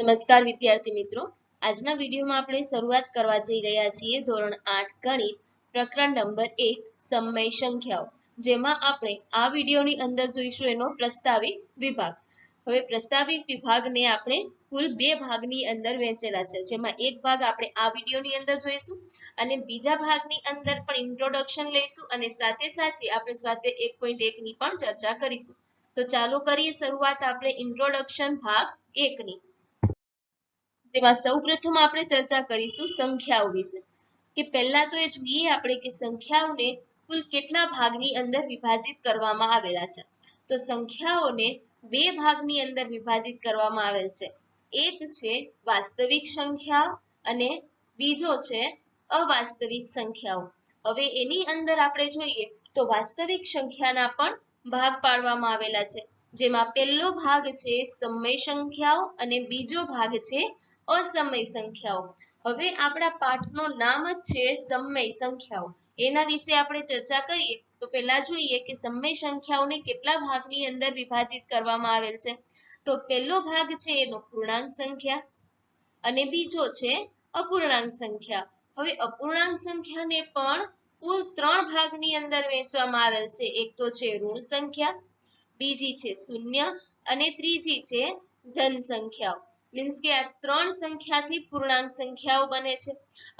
નમસ્કાર વિદ્યાર્થી મિત્રો. આજના વિડીયોમાં આપણે શરૂઆત કરવા જઈ રહ્યા છીએ ધોરણ આઠ ગણિત પ્રકરણ નંબર એક, સમય સંખ્યાઓ. જેમાં આપણે આ વિડીયોની અંદર જોઈશું એનો પ્રસ્તાવિક વિભાગ. હવે પ્રસ્તાવિક વિભાગને આપણે કુલ બે ભાગની અંદર વહેંચેલા છે. જેમાં એક ભાગ આપણે આ વિડીયોની અંદર જોઈશું અને બીજા ભાગની અંદર પણ ઇન્ટ્રોડક્શન લઈશું અને સાથે સાથે આપણે સાથે એક પોઈન્ટ એકની પણ ચર્ચા કરીશું. તો ચાલો કરીએ શરૂઆત આપણે ઇન્ટ્રોડક્શન ભાગ એકની. જેમાં સૌપ્રથમ આપણે ચર્ચા કરીશું સંખ્યાઓ વિશે. કે પહેલા તો એ જોઈએ આપણે કે સંખ્યાઓને કુલ કેટલા ભાગની અંદર વિભાજિત કરવામાં આવેલા છે. તો સંખ્યાઓને બે ભાગની અંદર વિભાજિત કરવામાં આવેલ છે. એક છે વાસ્તવિક સંખ્યાઓ અને બીજો છે અવાસ્તવિક સંખ્યાઓ. હવે એની અંદર આપણે જોઈએ તો વાસ્તવિક સંખ્યાના પણ ભાગ પાડવામાં આવેલા છે. જેમાં પહેલો ભાગ છે સમય સંખ્યાઓ અને બીજો ભાગ છે અસમય સંખ્યાઓ. હવે આપણા પાઠનું નામ જ છે સમય સંખ્યાઓ. એના વિશે આપણે ચર્ચા કરીએ તો પહેલા જોઈએ કે સમય સંખ્યાઓને કેટલા ભાગની અંદર વિભાજિત કરવામાં આવેલ છે. તો પહેલો ભાગ છે એનો પૂર્ણાંક સંખ્યા અને બીજો છે અપૂર્ણાંક સંખ્યા. હવે અપૂર્ણાંક સંખ્યાને પણ કુલ ત્રણ ભાગની અંદર વહેંચવામાં આવેલ છે. એક તો છે ઋણ સંખ્યા, બીજી છે શૂન્ય અને ત્રીજી છે ધન સંખ્યાઓ. મીન્સ કે આ ત્રણ સંખ્યાથી પૂર્ણાંક સંખ્યાઓ બને છે.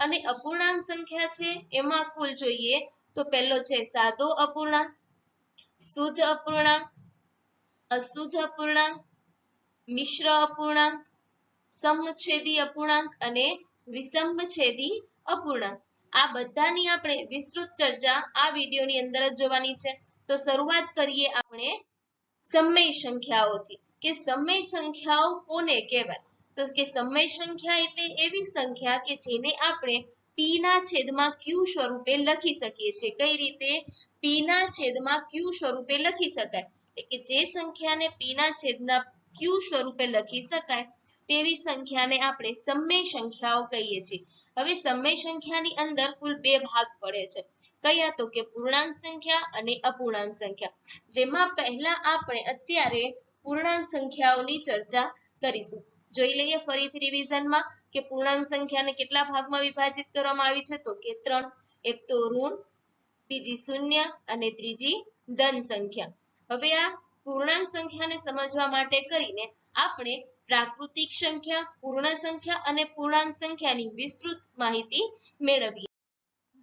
અને અપૂર્ણાંક સંખ્યા છે, એમાં કુલ જોઈએ તો પહેલો છે સાદો અપૂર્ણાંક, શુદ્ધ અપૂર્ણાંક, અશુદ્ધ અપૂર્ણાંક, મિશ્ર અપૂર્ણાંક, સમછેદી અપૂર્ણાંક અને વિષમછેદી અપૂર્ણાંક. આ બધાની આપણે વિસ્તૃત ચર્ચા આ વિડીયોની અંદર જ જોવાની છે. તો શરૂઆત કરીએ આપણે સમય સંખ્યાઓથી. કે સમય સંખ્યાઓ કોને કહેવાય? તો કે સમય સંખ્યા એટલે એવી સંખ્યા કે જેને આપણે p ના છેદમાં q સ્વરૂપે લખી શકીએ છીએ. કઈ રીતે? P ના છેદમાં q સ્વરૂપે લખી શકાય. એટલે કે જે સંખ્યાને p ના છેદના q સ્વરૂપે લખી શકાય તેવી સંખ્યાને આપણે સમય સંખ્યાઓ કહીએ છીએ. હવે સમય સંખ્યાની અંદર કુલ બે ભાગ પડે છે. કયા? તો કે પૂર્ણાંક સંખ્યા અને અપૂર્ણાંક સંખ્યા. જેમાં પહેલા આપણે અત્યારે પૂર્ણાંક સંખ્યાઓની ચર્ચા કરીશું. જોઈ લઈએ ફરીથી રિવિઝનમાં કે પૂર્ણાંક સંખ્યાને કેટલા ભાગમાં વિભાજિત કરવામાં આવી છે? તો કે ત્રણ. એક તો ઋણ, બીજી શૂન્ય અને ત્રીજી ધન સંખ્યા. હવે આ પૂર્ણાંક સંખ્યાને સમજવા માટે કરીને આપણે પ્રાકૃતિક સંખ્યા, પૂર્ણ સંખ્યા અને પૂર્ણાંક સંખ્યાની વિસ્તૃત માહિતી મેળવીએ.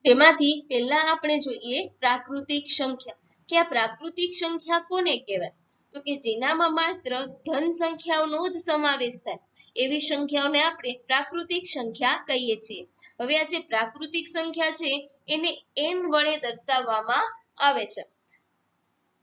જેમાંથી પહેલા આપણે જોઈએ પ્રાકૃતિક સંખ્યા. કે આ પ્રાકૃતિક સંખ્યા કોને કહેવાય? તો કે જેનામાં માત્ર ધન સંખ્યાઓનો જ સમાવેશ થાય. એવી સંખ્યાઓને આપણે પ્રાકૃતિક સંખ્યા કહીએ છીએ. હવે આ જે પ્રાકૃતિક સંખ્યા છે, એને n વડે દર્શાવવામાં આવે છે.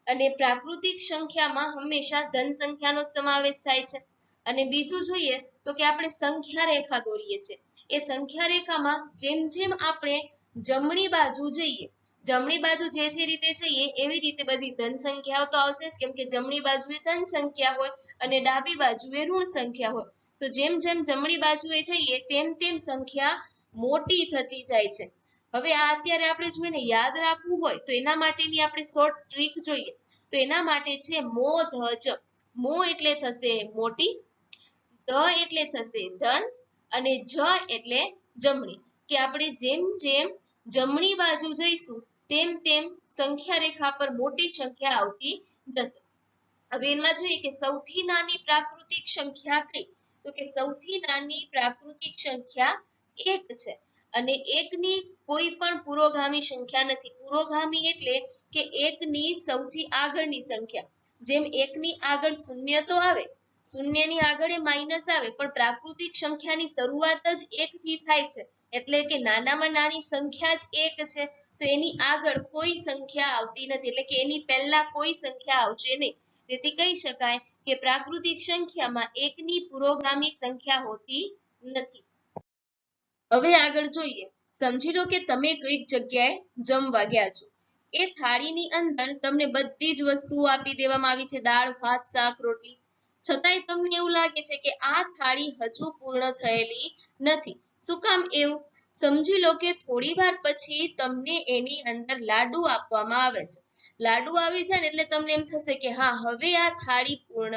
અને પ્રાકૃતિક સંખ્યામાં હંમેશા ધન સંખ્યાનો સમાવેશ થાય છે. અને બીજું જોઈએ તો કે આપણે સંખ્યા રેખા દોરીએ છીએ એ સંખ્યા રેખામાં જેમ જેમ આપણે જમણી બાજુ જઈએ, જમણી બાજુ જે જે રીતે જઈએ એવી રીતે બધી ધન સંખ્યાઓ તો આવશે જ. કેમ કે જમણી બાજુએ ધન સંખ્યા હોય અને ડાબી બાજુએ ઋણ સંખ્યા હોય. તો જેમ જેમ જમણી બાજુએ જઈએ તેમ તેમ સંખ્યા મોટી થતી જાય છે. હવે આ અત્યારે આપણે જોઈને યાદ રાખવું હોય, તો એના માટેની આપણે શોર્ટ ટ્રીક જોઈએ. તો એના માટે છે મો ધજ. મો એટલે થશે મોટી, ધ એટલે થશે ધન, અને જ એટલે જમણી. કે આપણે જેમ જેમ જમણી બાજુ જઈશું, તેમ તેમ સંખ્યા રેખા પર મોટી સંખ્યા આવતી જશે. હવે એમાં જોઈએ કે સૌથી નાની પ્રાકૃતિક સંખ્યા કઈ? તો કે સૌથી નાની પ્રાકૃતિક સંખ્યા એક છે. અને એકની કોઈ પણ પુરોગામી સંખ્યા નથી. પુરોગામી એટલે કે એકની સૌથી આગળની સંખ્યા. જેમ એકની આગળ શૂન્ય તો આવે, શૂન્યની આગળ એ માઇનસ આવે, પણ પ્રાકૃતિક સંખ્યાની શરૂઆત જ એકથી થાય છે. એટલે કે નાનામાં નાની સંખ્યા જ એક છે. તો એની આગળ કોઈ સંખ્યા આવતી નથી. એટલે કે એની પહેલા કોઈ સંખ્યા આવશે નહીં. તેથી કહી શકાય કે પ્રાકૃતિક સંખ્યામાં એકની પુરોગામી સંખ્યા હોતી નથી. હવે આગળ જોઈએ. સમજી લો કે તમે કોઈક જગ્યાએ જમવા ગયા છો. એ થાળીની અંદર તમને બધી જ વસ્તુઓ આપી દેવામાં આવી છે. દાળ, ભાત, શાક, રોટલી. છતાંય તમને એવું લાગે છે કે આ થાળી હજુ પૂર્ણ થયેલી નથી. શું કામ એવું? સમજી લો કે થોડી વાર પછી તમને એની અંદર લાડુ આપવામાં આવે છે. લાડુ આવી જાય એટલે તમને એમ થશે કે હા, હવે આ થાળી પૂર્ણ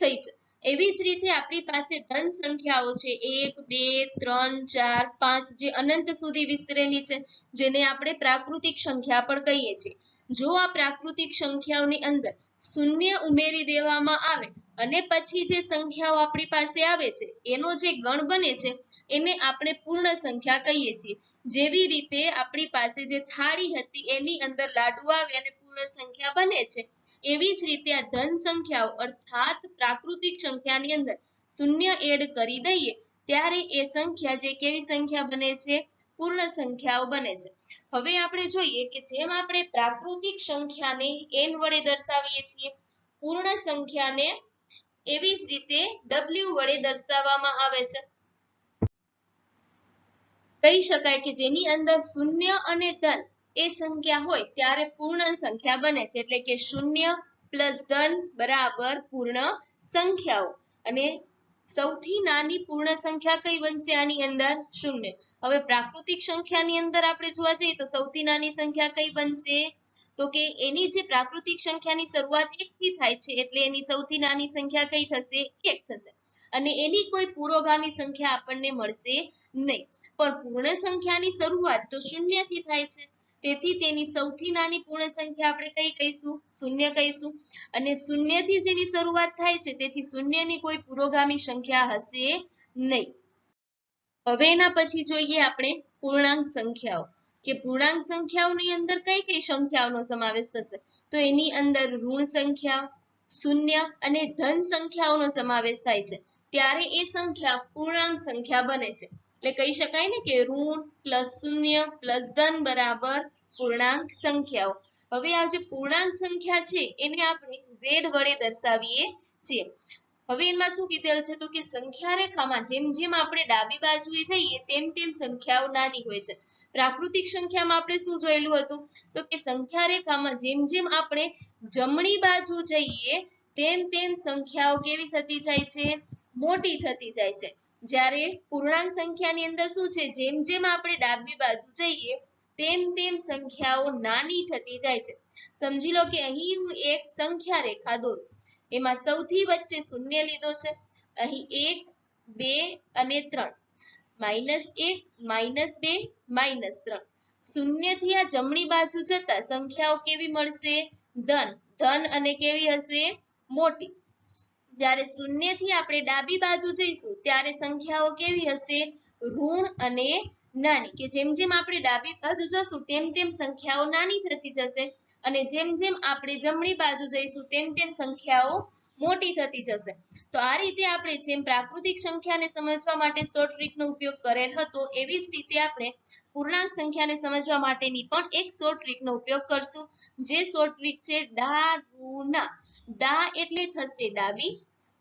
થઈ છે. એવી જ રીતે આપણી પાસે ધન સંખ્યાઓ છે. એક, બે, ત્રણ, ચાર, પાંચ જે અનંત સુધી વિસ્તરેલી છે, જેને આપણે પ્રાકૃતિક સંખ્યા પણ કહીએ છીએ. જો આ પ્રાકૃતિક સંખ્યાઓની અંદર શૂન્ય ઉમેરી દેવામાં આવે અને પછી જે સંખ્યાઓ આપણી પાસે આવે છે, એનો જે ગણ બને છે, એને આપણે પૂર્ણ સંખ્યા કહીએ છીએ. જેવી રીતે આપણી પાસે જે થાળી હતી, એની અંદર લાડુ આવે અને પૂર્ણ સંખ્યા બને છે. એવી જ રીતે આ ધન સંખ્યાઓ અર્થાત પ્રાકૃતિક સંખ્યાની અંદર શૂન્ય એડ કરી દઈએ, ત્યારે એ સંખ્યા જે કેવી સંખ્યા બને છે? પૂર્ણ સંખ્યાઓ બને છે. હવે આપણે જોઈએ કે જેમ આપણે પ્રાકૃતિક સંખ્યાને n વડે દર્શાવીએ છીએ, પૂર્ણ સંખ્યાને એવી જ રીતે w વડે દર્શાવવામાં આવે છે. કહી શકાય કે જેની અંદર શૂન્ય અને ધન એ સંખ્યા હોય ત્યારે પૂર્ણ સંખ્યા બને છે. એટલે કે શૂન્ય પ્લસ ધન બરાબર પૂર્ણ સંખ્યાઓ. અને સૌથી નાની પૂર્ણ સંખ્યા કઈ બનશે આની અંદર? શૂન્ય. હવે પ્રાકૃતિક સંખ્યાની અંદર આપણે જોવા જઈએ તો સૌથી નાની સંખ્યા કઈ બનશે? તો કે એની જે પ્રાકૃતિક સંખ્યાની શરૂઆત એક થી થાય છે, એટલે એની સૌથી નાની સંખ્યા કઈ થશે? એક થશે. અને એની કોઈ પુરોગામી સંખ્યા આપણને મળશે નહીં. પણ પૂર્ણ સંખ્યાની શરૂઆત તો શૂન્યથી થાય છે. તેથી તેની સૌથી નાની પૂર્ણ સંખ્યા આપણે કઈ કહીશું? શૂન્ય કહીશું. અને શૂન્યથી જેની શરૂઆત થાય છે, તેથી શૂન્યની કોઈ પુરોગામી સંખ્યા હશે નહીં. હવે એના પછી જોઈએ આપણે પૂર્ણાંક સંખ્યાઓ. કે પૂર્ણાંક સંખ્યાઓની અંદર કઈ કઈ સંખ્યાઓનો સમાવેશ થશે? તો એની અંદર ઋણ સંખ્યા, શૂન્ય અને ધન સંખ્યાઓનો સમાવેશ થાય છે. ત્યારે એ સંખ્યા પૂર્ણાંક સંખ્યા બને છે. એટલે કહી શકાય ને કે ઋણ પ્લસ શૂન્ય પ્લસ ધન બરાબર પૂર્ણાંક સંખ્યાઓ. હવે આ જે પૂર્ણાંક સંખ્યા છે એને આપણે ઝેડ વડે દર્શાવીએ છીએ. હવે એમાં શું કીધેલ છે તો કે સંખ્યા રેખામાં જેમ જેમ આપણે ડાબી બાજુએ જઈએ તેમ તેમ સંખ્યાઓ નાની હોય છે. પ્રાકૃતિક સંખ્યામાં આપણે શું જોયેલું હતું? તો કે સંખ્યા રેખામાં જેમ જેમ આપણે જમણી બાજુ જઈએ તેમ તેમ સંખ્યાઓ કેવી થતી જાય છે? મોટી થતી જાય છે. જ્યારે પૂર્ણાંક સંખ્યાની અંદર શું છે? જેમ જેમ આપણે ડાબી બાજુ જઈએ, તેમ તેમ સંખ્યાઓ નાની થતી જાય છે. સમજી લો કે અહીં હું એક સંખ્યા રેખા દોરું. એમાં સૌથી વચ્ચે શૂન્ય લીધો છે. અહીં એક, બે અને ત્રણ. માઇનસ એક, માઇનસ બે, માઇનસ ત્રણ. શૂન્યથી આ જમણી બાજુ જતા સંખ્યાઓ કેવી મળશે? ધન. ધન અને કેવી હશે? મોટી. જ્યારે શૂન્યથી આપણે ડાબી બાજુ જઈશું, ત્યારે સંખ્યાઓ કેવી હશે? ઋણ અને નાની. કે જેમ જેમ આપણે ડાબી બાજુ જશું, તેમ તેમ સંખ્યાઓ નાની થતી જશે અને જેમ જેમ આપણે જમણી બાજુ જઈશું, તેમ તેમ સંખ્યાઓ મોટી થતી જશે. તો આ રીતે આપણે જેમ પ્રાકૃતિક સંખ્યાને સમજવા માટે શોર્ટ ટ્રીકનો ઉપયોગ કરેલ હતો, એવી જ રીતે આપણે પૂર્ણાંક સંખ્યાને સમજવા માટેની પણ એક શોર્ટ ટ્રીકનો ઉપયોગ કરશું. જે શોર્ટ ટ્રીક છે, ડા ડા એટલે થશે ડાબી,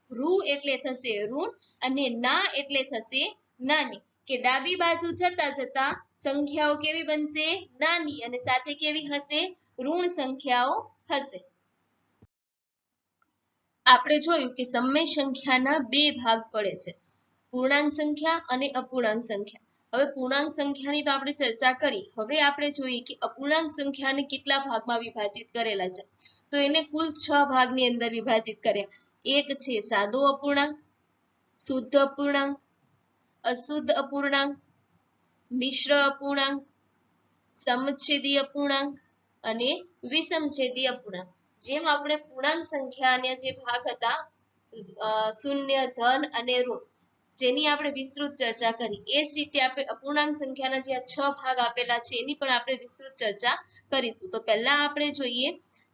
રૂ એટલે થશે ઋણ અને ના એટલે થશે નાની. કે ડાબી બાજુ જતા જતા સંખ્યાઓ કેવી બનશે? નાની અને સાથે કેવી હશે? ઋણ સંખ્યાઓ હશે. આપણે જોયું કે સમય સંખ્યાના બે ભાગ પડે છે. પૂર્ણાંક સંખ્યા અને અપૂર્ણાંક સંખ્યા. હવે પૂર્ણાંક સંખ્યાની તો આપણે ચર્ચા કરી. હવે આપણે જોઈએ કે અપૂર્ણાંક સંખ્યાને કેટલા ભાગમાં વિભાજિત કરેલા છે. તો એને કુલ છ ભાગની અંદર વિભાજિત કર્યા. એક છે સાદો અપૂર્ણાંક, શુદ્ધ અપૂર્ણાંક, અશુદ્ધ અપૂર્ણાંક, મિશ્ર અપૂર્ણાંક, સમછેદી અપૂર્ણાંક અને વિષમછેદી અપૂર્ણાંક. જેમ આપણે પૂર્ણાંક સંખ્યાના જે ભાગ હતા શૂન્ય, ધન અને ઋણ. જેની આપણે વિસ્તૃત ચર્ચા કરી. એ જ રીતે આપણે અપૂર્ણાંક સંખ્યાના જે છ ભાગ આપેલા છે, એની પણ આપણે વિસ્તૃત ચર્ચા કરીશું. તો પહેલા આપણે જોઈએ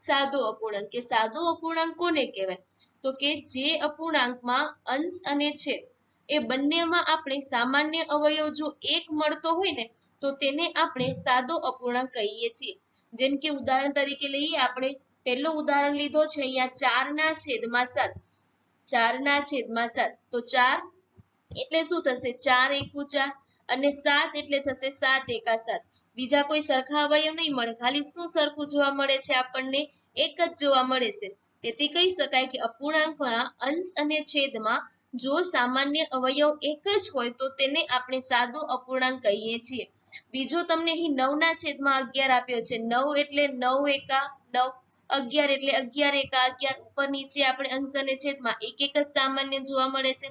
સાદો અપૂર્ણાંક. કે સાદો અપૂર્ણાંક કોને કહેવાય? તો કે જે અપૂર્ણાંકમાં અંશ અને છેદ, એ બંનેમાં આપણે સામાન્ય અવયવ જો એક મળતો હોય ને, તો તેને આપણે સાદો અપૂર્ણાંક કહીએ છીએ. જેમ કે ઉદાહરણ તરીકે લઈએ, આપણે પહેલો ઉદાહરણ લીધો છે, અહીંયા ચાર ના છેદમાં સાત. ચાર ના છેદમાં સાત. તો ચાર એટલે શું થશે? ચાર એકુ ચાર અને સાત એટલે થશે સાત એકા સાત બીજા કોઈ સરખા અવયવ નહીં મળે. ખાલી શું સરખું જોવા મળે છે આપણને? એક જ જોવા મળે છે. તેથી કહી શકાય કે અપૂર્ણાંકમાં અંશ અને છેદમાં જો સામાન્ય અવયવ એક જ હોય તો તેને આપણે સાદો અપૂર્ણાંક કહીએ છીએ. બીજો તમને અહીં નવ ના છેદમાં અગિયાર આપ્યો છે. નવ એટલે નવ એકા નવ, અગિયાર એટલે અગિયાર એકા અગિયાર. ઉપર નીચે આપણે અંશ અને છેદમાં એક એક જ સામાન્ય જોવા મળે છે.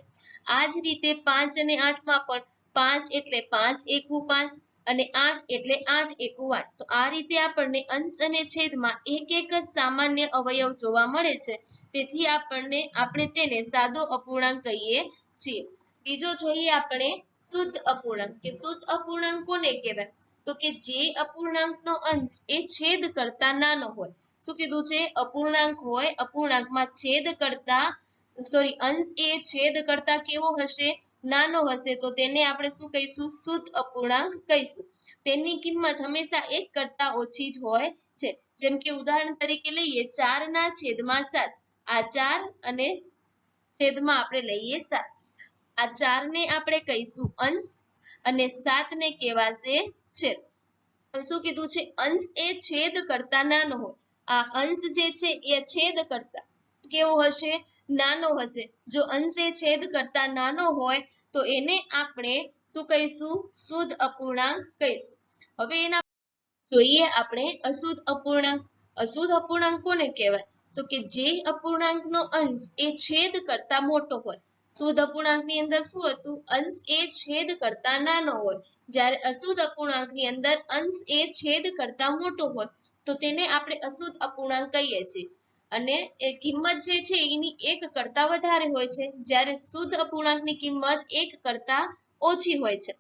આ જ રીતે પાંચ અને આઠમાં પણ પાંચ એટલે પાંચ એકુ પાંચ અને આઠ એટલે આઠ એકુ આઠ. તો આ રીતે આપણને અંશ અને છેદમાં એક એક જ સામાન્ય અવયવ જોવા મળે છે. તેથી આપણને, આપણે તેને સાદો અપૂર્ણાંક કહીએ છીએ. બીજો જોઈએ આપણે શુદ્ધ અપૂર્ણાંક, કે શુદ્ધ અપૂર્ણાંક કોને કહેવાય? તો કે જે અપૂર્ણાંકનો અંશ એ છેદ કરતા નાનો હોય. શું કીધું છે? અપૂર્ણાંક હોય, અપૂર્ણાંકમાં છેદ કરતા સોરી અંશ એ છેદ કરતા કેવો હશે? નાનો હશે. તો તેને આપણે શું કહીશું? શુદ્ધ અપૂર્ણાંક કહીશું. તેની કિંમત હંમેશા એક કરતા ઓછી જ હોય છે. જેમ કે ઉદાહરણ તરીકે લઈએ ચાર ના છેદમાં સાત. આ અને છેદમાં આપણે લઈએ સાત આ ચાર ને આપણે કહીશું અંશ અને સાત ને કહેવાશે છેદ. શું કીધું છે? અંશ એ છેદ કરતા નાનો હોય. આ અંશ જે છે એ છેદ કરતા કેવો હશે? નાનો હશે. જો અંશ એ છેદ કરતા નાનો હોય તો એને આપણે શું કહીશું? શુદ્ધ અપૂર્ણાંક કહીશું. હવે એના જોઈએ આપણે અશુદ્ધ અપૂર્ણાંક. અશુદ્ધ અપૂર્ણાંક કોને કહેવાય? તો કે જે અપૂર્ણાંકનો અંશ એ છેદ કરતા મોટો હોય. શુદ્ધ અપૂર્ણાંકની અંદર શું હતું? અંશ એ છેદ કરતા નાનો હોય. જ્યારે અશુદ્ધ અપૂર્ણાંકની અંદર અંશ એ છેદ કરતા મોટો હોય, તો તેને આપણે અશુદ્ધ અપૂર્ણાંક કહીએ છીએ. અને એ કિંમત જે છે એની એક કરતા વધારે હોય છે. જ્યારે શુદ્ધ અપૂર્ણાંકની કિંમત એક કરતા ઓછી હોય છે.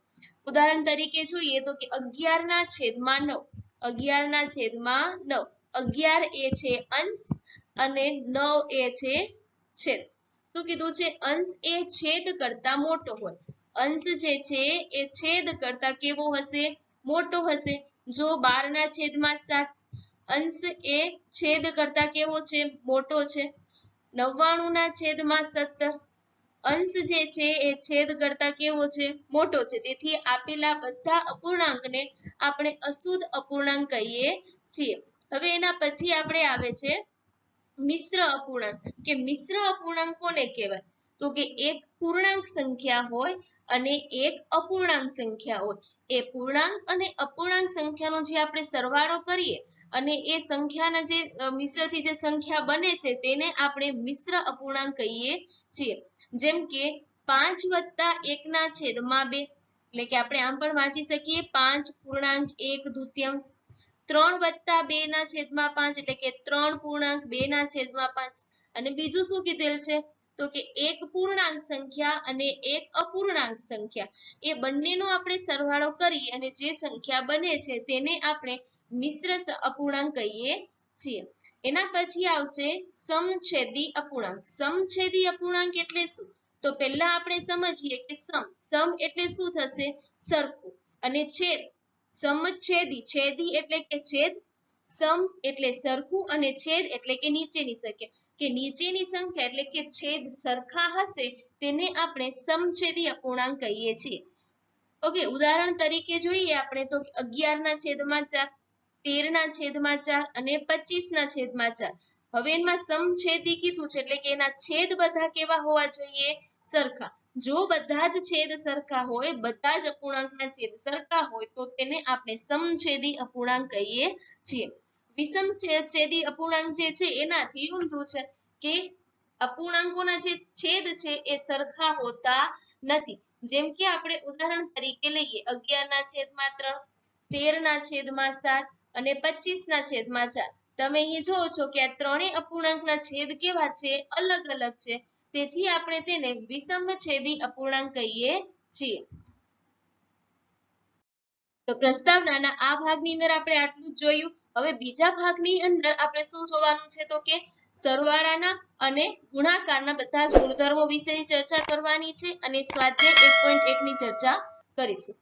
ઉદાહરણ તરીકે જોઈએ તો કે અગિયાર ના છેદમાં નવ. અગિયાર ના છેદમાં નવ. અગિયાર એ છે અંશ અને નવ એ છે છેદ. શું કીધું છે? અંશ એ છેદ કરતા મોટો હોય. અંશ જે છે એ છેદ કરતા કેવો હશે? મોટો હશે. જો બાર ના છેદમાં સાત, અંશ એ છેદ કરતા કેવો છે? મોટો છે. નવ્વાણું ના છેદમાં સત્તર અંશ જે છે એ છેદ કરતા કેવો છે? મોટો છે. તેથી આપેલા બધા અપૂર્ણાંકને આપણે અશુદ્ધ અપૂર્ણાંક કહીએ છીએ. હવે એના પછી આપણે આવે છે મિશ્ર અપૂર્ણાંક, કે મિશ્ર અપૂર્ણાંક કોને કહેવાય. તો કે એક પૂર્ણાંક સંખ્યા હોય અને એક અપૂર્ણાંક સંખ્યા હોય. એ પૂર્ણાંક અને અપૂર્ણાંક સંખ્યાનો જે આપણે સરવાળો કરીએ અને એ સંખ્યાના જે મિશ્રથી જે સંખ્યા બને છે તેને આપણે મિશ્ર અપૂર્ણાંક કહીએ છીએ. જેમ કે પાંચ વત્તા એકના છેદમાં બે, એટલે કે આપણે આમ પણ વાંચી શકીએ, પાંચ પૂર્ણાંક એક દૂત્યાંશ ત્રણ વત્તા બે ના છેદમાં પાંચ એટલે કે ત્રણ પૂર્ણાંક બે ના છેદમાં પાંચ. અને બીજું શું કીધેલ છે? તો કે એક પૂર્ણાંક સંખ્યા અને એક અપૂર્ણાંક સંખ્યા. એ બંનેનો આપણે સરવાળો કરી અને જે સંખ્યા બને છે તેને આપણે મિશ્ર અપૂર્ણાંક કહીએ છીએ. એના પછી આવશે સમછેદી અપૂર્ણાંક. સમછેદી અપૂર્ણાંક એટલે શું? તો પહેલા આપણે સમજીએ કે સમ. સમ એટલે શું થશે? સરખું. અને છેદ સમછેદી, છેદી એટલે કે છેદ, સમ એટલે સરખું અને છેદ એટલે કે નીચેની સંખ્યા. કે નીચેની સંખ્યા એટલે કે છેદ સરખા હશે તેને આપણે સમછેદી અપૂર્ણાંક કહીએ છીએ. ઓકે, ઉદાહરણ તરીકે જોઈએ આપણે તો અગિયાર ના છેદમાં ચાર તેર ના છેદમાં ચાર અને પચીસ ના છેદમાં ચાર. હવે એમાં સમછેદી કીધું છે એટલે કે એના છેદ બધા કેવા હોવા જોઈએ? સરખા. જો બધા જ છેદ સરખા હોય, બધા જ અપૂર્ણાંકના છેદ સરખા હોય, તો તેને આપણે સમછેદી અપૂર્ણાંક કહીએ છીએ. વિષમ છેદી અપૂર્ણાંક જે છે, એનાથી ઊંધું છે કે અપૂર્ણાંકોના જે છેદ છે, એ સરખા હોતા નથી. જેમ કે આપણે ઉદાહરણ તરીકે લઈએ અગિયાર ના છેદમાં ત્રણ તેર ના છેદમાં સાત અને પચીસ ના છેદમાં ચાર. તમે અહીં જોવો છો કે આ ત્રણેય અપૂર્ણાંકના છેદ કેવા છે? અલગ અલગ છે. તેથી આપણે તેને વિષમછેદી અપૂર્ણાંક કહીએ છીએ. તો પ્રસ્તાવનાના આ ભાગની અંદર આપણે આટલું જ જોયું. હવે બીજા ભાગની અંદર આપણે શું જોવાનું છે તો કે સરવાળાના અને ગુણાકારના બધા જ ગુણધર્મો વિશેની ચર્ચા કરવાની છે અને સ્વાધ્યાય એક ની ચર્ચા કરીશું.